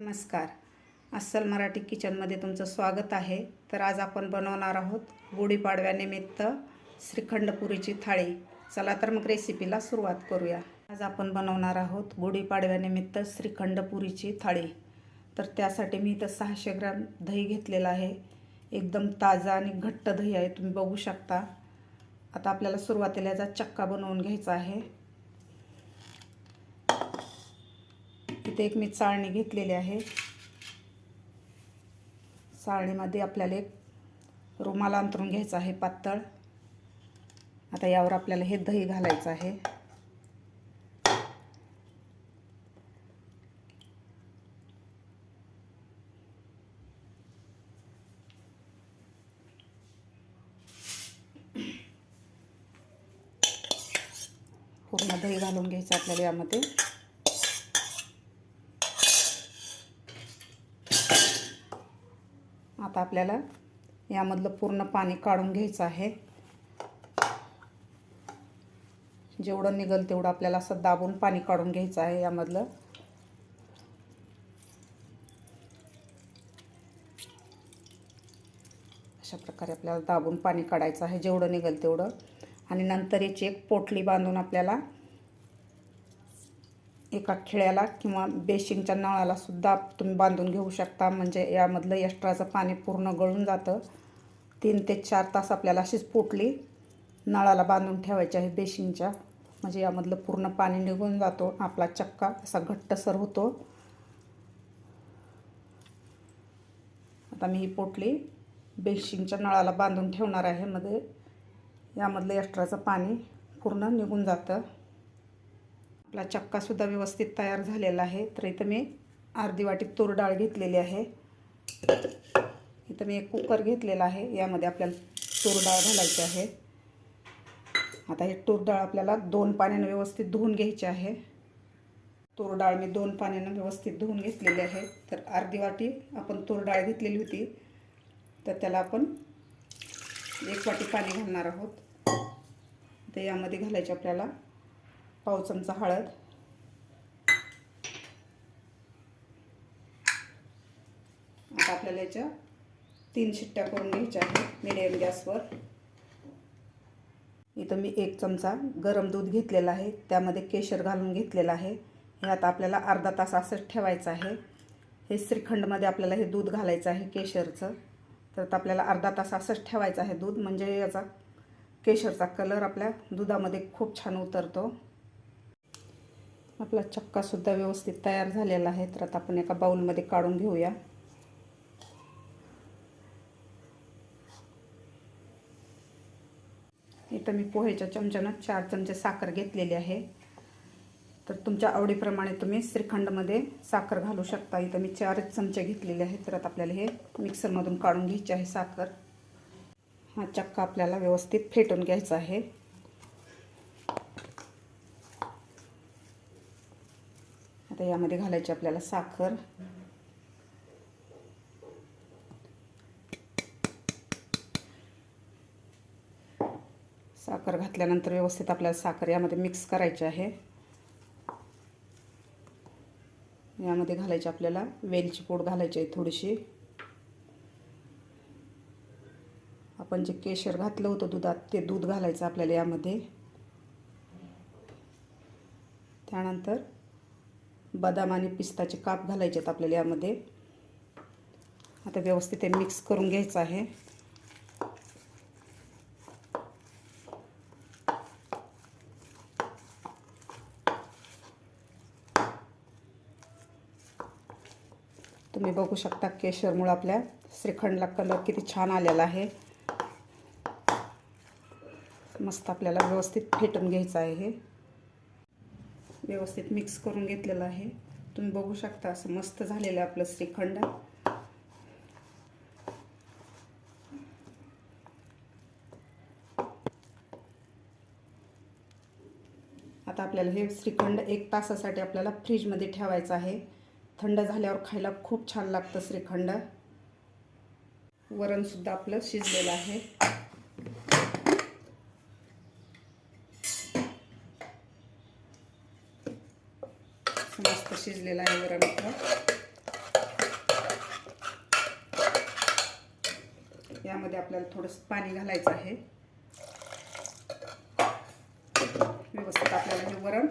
नमस्कार. अस्सल मराठी किचनमध्ये तुमचं स्वागत आहे. तर आज आपण बनवणार आहोत गुढीपाडव्यानिमित्त श्रीखंडपुरीची थाळी. चला तर मग रेसिपीला सुरुवात करूया. आज आपण बनवणार आहोत गुढीपाडव्यानिमित्त श्रीखंडपुरीची थाळी. तर त्यासाठी मी इथं सहाशे ग्रॅम दही घेतलेलं आहे. एकदम ताजा आणि घट्ट दही आहे तुम्ही बघू शकता. आता आपल्याला सुरुवातीला याचा चक्का बनवून घ्यायचा आहे. इथे एक मी चाळणी घेतलेली आहे. चाळणीमध्ये आपल्याला एक रुमाल अंतरून घ्यायचा आहे पातळ. आता यावर आपल्याला हे दही घालायचं आहे. पूर्ण दही घालून घ्यायचं आपल्याला यामध्ये. आता आपल्याला यामधलं पूर्ण पाणी काढून घ्यायचं आहे. जेवढं निघल तेवढं आपल्याला असं दाबून पाणी काढून घ्यायचं आहे यामधलं. अशा प्रकारे आपल्याला दाबून पाणी काढायचं आहे जेवढं निघल तेवढं. आणि नंतर याची एक पोटली बांधून आपल्याला एका खिळ्याला किंवा बेशिंगच्या नळाला सुद्धा तुम्ही बांधून घेऊ शकता. म्हणजे यामधलं एक्स्ट्राचं पाणी पूर्ण गळून जातं. तीन ते चार तास आपल्याला अशीच पोटली नळाला बांधून ठेवायची आहे बेशिंगच्या. म्हणजे यामधलं पूर्ण पाणी निघून जातो. आपला चक्का असा घट्टसर होतो. आता मी ही पोटली बेशिंगच्या नळाला बांधून ठेवणार आहे. मध्ये यामधलं एक्स्ट्राचं पाणी पूर्ण निघून जातं. आपला चक्कासुद्धा व्यवस्थित तयार झालेला आहे. तर इथं मी अर्धी वाटी तूर डाळ घेतलेली आहे. इथं मी एक कुकर घेतलेला आहे. यामध्ये आपल्याला तूर डाळ घालायची आहे. आता हे तूर डाळ आपल्याला दोन पाण्यानं व्यवस्थित धुवून घ्यायची आहे. तूर डाळ मी दोन पाण्यानं व्यवस्थित धुवून घेतलेली आहे. तर अर्धी वाटी आपण तूर डाळ घेतलेली होती. तर त्याला आपण एक वाटी पाणी घालणार आहोत. तर यामध्ये घालायचे आपल्याला पाव चमचा हळद. आता आपल्याला याच्या तीन शिट्ट्या करून घ्यायच्या आहेत मिडियम गॅसवर इथं मी एक चमचा गरम दूध घेतलेला आहे. त्यामध्ये केशर घालून घेतलेलं आहे. हे आता आपल्याला अर्धा तास असंच ठेवायचं आहे. हे श्रीखंडमध्ये आपल्याला हे दूध घालायचं आहे केशरचं. तर आपल्याला अर्धा तास असंच ठेवायचं आहे दूध. म्हणजे याचा केशरचा कलर आपल्या दुधामध्ये खूप छान उतरतो. आपला चक्कासुद्धा व्यवस्थित तयार झालेला आहे. तर आता आपण एका बाऊलमध्ये काढून घेऊया. इथं मी पोहेच्या चमच्यानं चार चमचे साखर घेतलेली आहे. तर तुमच्या आवडीप्रमाणे तुम्ही श्रीखंडमध्ये साखर घालू शकता. इथं मी चारच चमचे घेतलेले आहेत. तर आता आपल्याला हे मिक्सरमधून काढून घ्यायचे आहे साखर. हा चक्का आपल्याला व्यवस्थित फेटून घ्यायचा आहे. आता यामध्ये घालायची आपल्याला साखर. साखर घातल्यानंतर व्यवस्थित आपल्याला साखर यामध्ये मिक्स करायची आहे. यामध्ये घालायची आपल्याला वेलची पूड घालायची आहे थोडीशी. आपण जे केशर घातलं होतं दुधात ते दूध घालायचं आपल्याला यामध्ये. त्यानंतर बदाम आणि पिस्ताचे काप घालायचे आहेत आपल्याला यामध्ये. आता व्यवस्थित ते मिक्स करून घ्यायचं आहे. तुम्ही बघू शकता केशरमुळं आपल्या श्रीखंडला कलर किती छान आलेला आहे. मस्त आपल्याला व्यवस्थित फेटून घ्यायचं आहे हे. व्यवस्थित मिक्स करून घेतलेलं आहे. तुम्ही बघू शकता असं मस्त झालेलं आहे आपलं श्रीखंड. आता आपल्याला हे श्रीखंड एक तासासाठी आपल्याला फ्रीजमध्ये ठेवायचं आहे. थंड झाल्यावर खायला खूप छान लागतं श्रीखंड. वरणसुद्धा आपलं शिजलेलं आहे. मस्त शिजलेला आहे वरण आपलं यामध्ये आपल्याला थोडंसं पाणी घालायचं आहे. व्यवस्थित आपल्याला हे वरण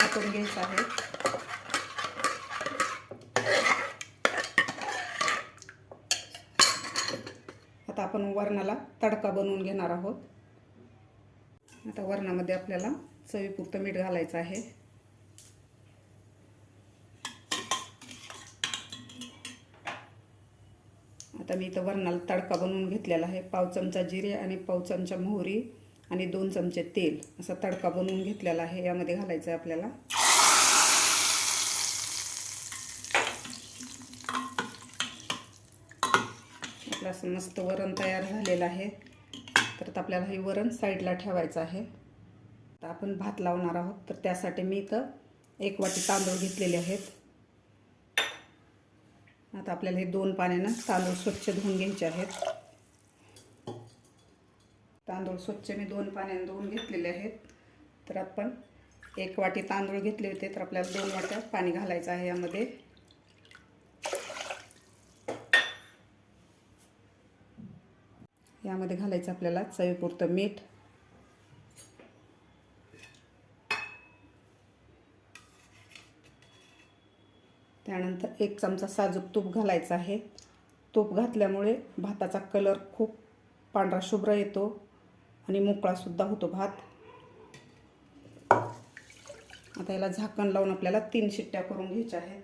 हातून घ्यायचं आहे. आता आपण वरणाला तडका बनवून घेणार आहोत. आता वरणामध्ये आपल्याला चवीपुरतं मीठ घालायचं आहे. तर मी इथं वरणाला तडका बनवून घेतलेला आहे. पाव चमचा जिरे आणि पाव चमचा मोहरी आणि दोन चमचे तेल असा तडका बनवून घेतलेला आहे. यामध्ये घालायचं आहे आपल्याला. आपलं असं मस्त वरण तयार झालेलं आहे. तर आपल्याला हे वरण साईडला ठेवायचं आहे. तर आपण भात लावणार आहोत. तर त्यासाठी मी इथं एक वाटी तांदूळ घेतलेले आहेत. आता आपल्याला हे दोन पाण्यानं तांदूळ स्वच्छ धुवून घ्यायचे आहेत. तांदूळ स्वच्छ मी दोन पाण्यानं धुवून घेतलेले आहेत. तर आपण एक वाटी तांदूळ घेतले होते तर आपल्याला दोन वाट्या पाणी घालायचं आहे यामध्ये. यामध्ये घालायचं आपल्याला चवीपुरतं मीठ. त्यानंतर एक चमचा साजूक तूप घालायचं आहे. तूप घातल्यामुळे भाताचा कलर खूप पांढरा शुभ्र येतो आणि मोकळासुद्धा होतो भात. आता याला झाकण लावून आपल्याला तीन शिट्ट्या करून घ्यायच्या आहेत.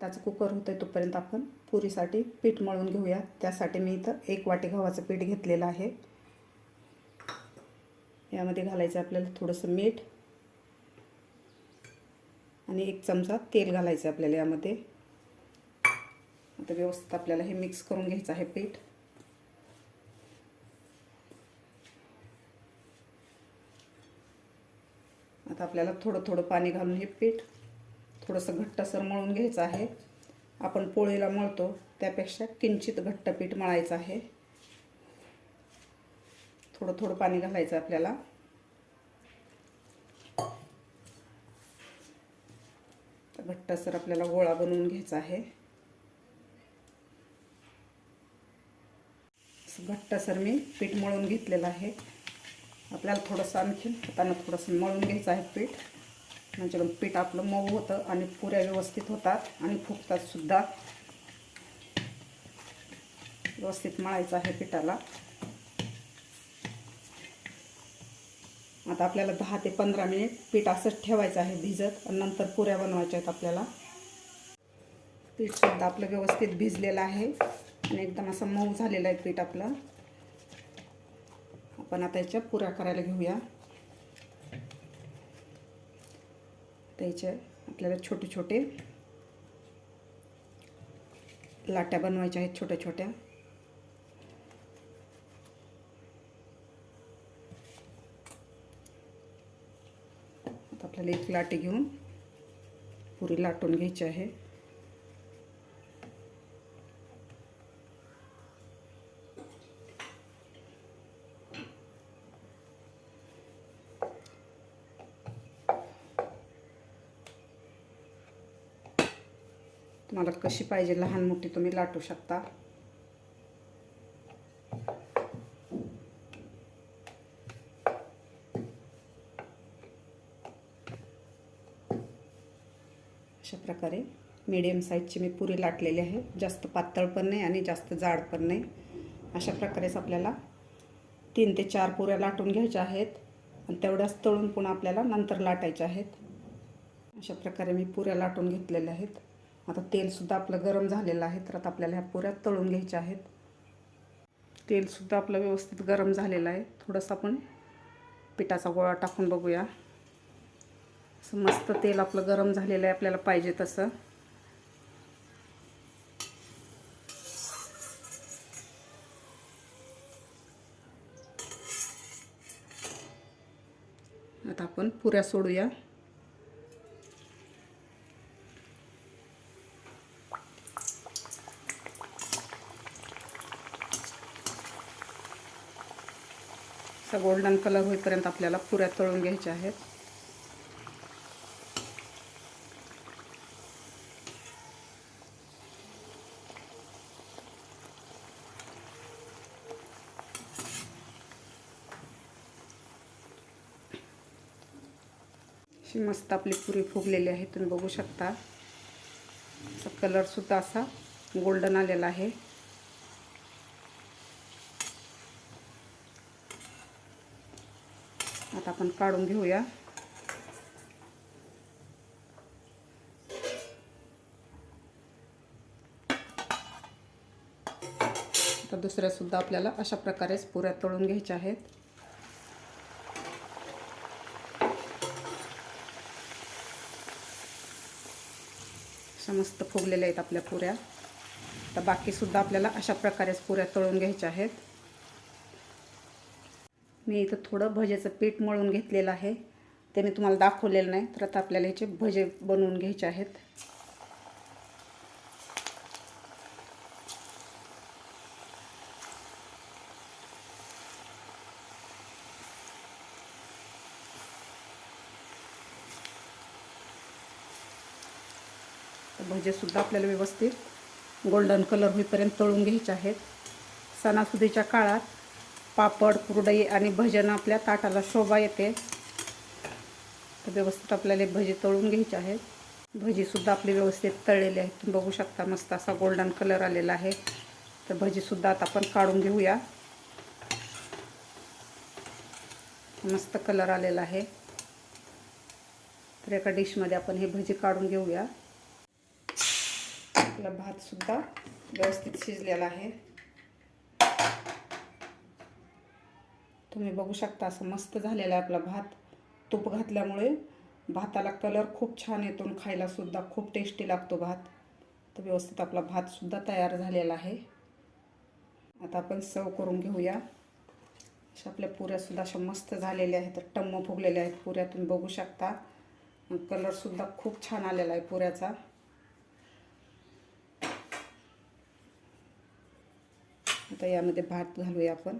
त्याचं कुकर होतं आहे तोपर्यंत आपण पुरीसाठी पीठ मळून घेऊया. त्यासाठी मी इथं एक वाटी गव्हाचं पीठ घेतलेलं आहे. यामध्ये घालायचं आपल्याला थोडंसं मीठ आणि एक चमचा तेल घालायचं आपल्याला यामध्ये. आता व्यवस्थित आपल्याला हे मिक्स करून घ्यायचं आहे पीठ. आता आपल्याला थोडं थोडं पाणी घालून हे पीठ थोडंसं घट्टसर मळून घ्यायचं आहे. आपण पोळीला मळतो त्यापेक्षा किंचित घट्ट पीठ मळायचं आहे. थोडं थोडं पाणी घालायचं आपल्याला. घट्टसर आपल्याला गोळा बनवून घ्यायचा आहे. घट्टसर मी पीठ मळून घेतलेलं आहे. आपल्याला थोडंसं आणखी हातानं थोडंसं मळून घ्यायचं आहे पीठ. म्हणजे पीठ आपलं मऊ होतं आणि पुऱ्या व्यवस्थित होतात आणि फुगतात सुद्धा. व्यवस्थित मळायचं आहे पिठाला. आता आपल्याला दहा ते पंधरा मिनिट पीठ असंच ठेवायचं आहे भिजत आणि नंतर पुऱ्या बनवायच्या आहेत आपल्याला. पीठसुद्धा आपलं व्यवस्थित भिजलेलं आहे आणि एकदम असं मऊ झालेलं आहे पीठ आपलं. आपण आता याच्या पुऱ्या करायला घेऊया. त्याचे आपल्याला छोटे छोटे लाट्या बनवायच्या आहेत छोट्या छोट्या आपल्याला एक लाटी घेऊन पुरी लाटून घ्यायची आहे. तुम्हाला कशी पाहिजे लहान मोठी तुम्ही लाटू शकता. अशा प्रकारे मीडियम साईजची मी पुरी लाटलेली आहे. जास्त पातळ पण नाही आणि जास्त जाड पण नाही. अशा प्रकारेच आपल्याला तीन ते चार पुऱ्या लाटून घ्यायच्या आहेत. आणि तेवढ्याच तळून पुन्हा आपल्याला नंतर लाटायच्या आहेत. अशा प्रकारे मी पुऱ्या लाटून घेतलेल्या आहेत. आता तेलसुद्धा आपलं गरम झालेलं आहे तर आता आपल्याला ह्या पुऱ्या तळून घ्यायच्या आहेत. तेलसुद्धा आपलं व्यवस्थित गरम झालेलं आहे. थोडंसं आपण पिठाचा गोळा टाकून बघूया. असं मस्त तेल आपलं गरम झालेलं आहे आपल्याला पाहिजे तसं. आता आपण पुऱ्या सोडूया. असा गोल्डन कलर होईपर्यंत आपल्याला पुऱ्या तळून घ्यायच्या आहेत. अशी मस्त आपली पुरी फुगलेली आहे तुम्ही बघू शकता. असा कलरसुद्धा असा गोल्डन आलेला आहे. आता आपण काढून घेऊया. आता दुसऱ्यासुद्धा आपल्याला अशा प्रकारेच पुऱ्या तळून घ्यायच्या आहेत. अशा मस्त फुगलेल्या आहेत आपल्या पुऱ्या. तर बाकीसुद्धा आपल्याला अशा प्रकारेच पुऱ्या तळून घ्यायच्या आहेत. मी इथं थोडं भजेचं पीठ मळून घेतलेलं आहे. ते मी तुम्हाला दाखवलेलं नाही तर आता आपल्याला ह्याचे भजे बनवून घ्यायचे आहेत. भजेसुद्धा आपल्याला व्यवस्थित गोल्डन कलर होईपर्यंत तळून घ्यायचे आहेत. सणासुदीच्या काळात पापड कुरडई आणि भजन आपल्या ताटाला शोभा येते. तर व्यवस्थित आपल्याला भजी तळून घ्यायचे आहेत. भजीसुद्धा आपली व्यवस्थित तळलेली आहेत. तुम्ही बघू शकता मस्त असा गोल्डन कलर आलेला आहे. तर भजीसुद्धा आता आपण काढून घेऊया. मस्त कलर आलेला आहे. तर एका डिशमध्ये आपण हे भजी काढून घेऊया. आपला भातसुद्धा व्यवस्थित शिजलेला आहे. तुम्ही बघू शकता असं मस्त झालेला आहे आपला भात. तूप घातल्यामुळे भाताला कलर खूप छान येतो आणि खायलासुद्धा खूप टेस्टी लागतो भात. तर व्यवस्थित आपला भातसुद्धा तयार झालेला आहे. आता आपण सर्व करून घेऊया. अशा आपल्या पुऱ्यासुद्धा अशा मस्त झालेल्या आहेत. तर टम्म फुगलेल्या आहेत पुऱ्या तुम्ही बघू शकता. कलरसुद्धा खूप छान आलेला आहे पुऱ्याचा. आता यामध्ये भात घालूया आपण.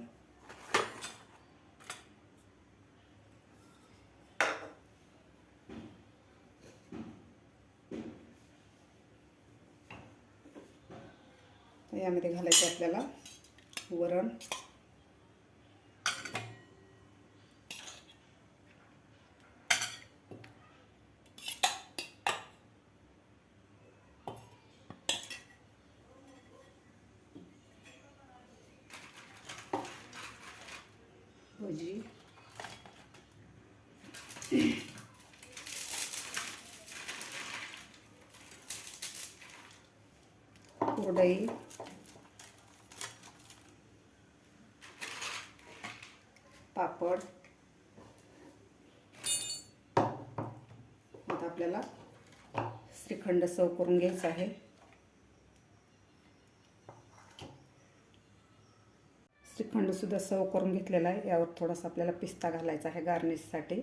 यामध्ये घालायचे आपल्याला वरण. भजी. कुरडई. पापड. आता आपल्याला श्रीखंड सर्व करून घ्यायचं आहे. श्रीखंडसुद्धा सव करून घेतलेला आहे. यावर थोडासा आपल्याला पिस्ता घालायचा आहे गार्निशसाठी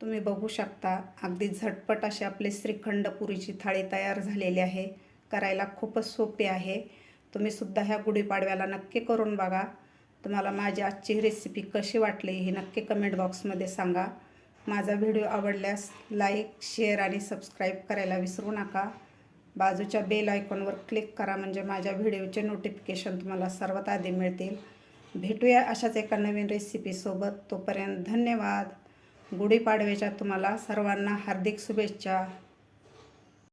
तुम्ही बघू शकता अगदी झटपट अशी आपली श्रीखंड पुरीची थाळी तयार झालेली आहे. करायला खूपच सोपी आहे. तुम्ही सुद्धा ह्या गुढीपाडव्याला नक्की करून बघा. तुम्हाला माझी आजची रेसिपी कशी वाटली ही नक्की कमेंट बॉक्समध्ये सांगा. माझा व्हिडिओ आवडल्यास लाईक शेअर आणि सबस्क्राईब करायला विसरू नका. बाजूच्या बेल आयकॉनवर क्लिक करा म्हणजे माझ्या व्हिडिओचे नोटिफिकेशन तुम्हाला सर्वात आधी मिळतील. भेटूया अशाच एका नवीन रेसिपीसोबत तोपर्यंत धन्यवाद. गुढीपाडव्याच्या तुम्हाला सर्वांना हार्दिक शुभेच्छा.